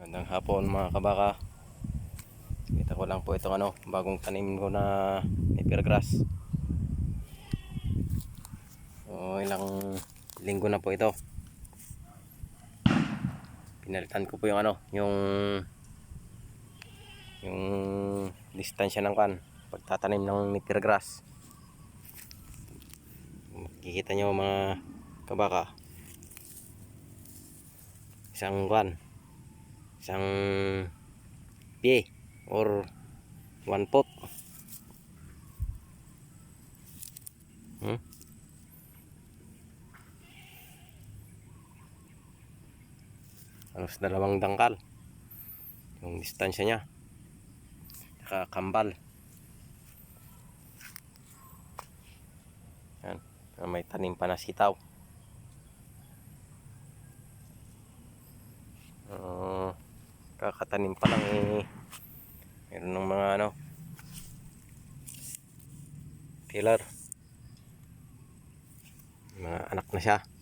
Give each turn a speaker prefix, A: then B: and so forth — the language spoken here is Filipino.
A: Magandang hapon mga kabaka. Kita ko lang po itong ano, bagong tanim ko na nipper grass. So, ilang linggo na po ito. Pinalitan ko po yung ano, yung yung distansya ng kan pagtatanim ng nipper grass. Makikita nyo mga kabaka. Isang kan isang pie or one pot. Hmm? halos dalawang dangkal yung distansya niya. Saka kambal. Yan may tanim pa na sitaw kakatanim pa lang eh. Meron ng mga ano pillar. Mga anak na siya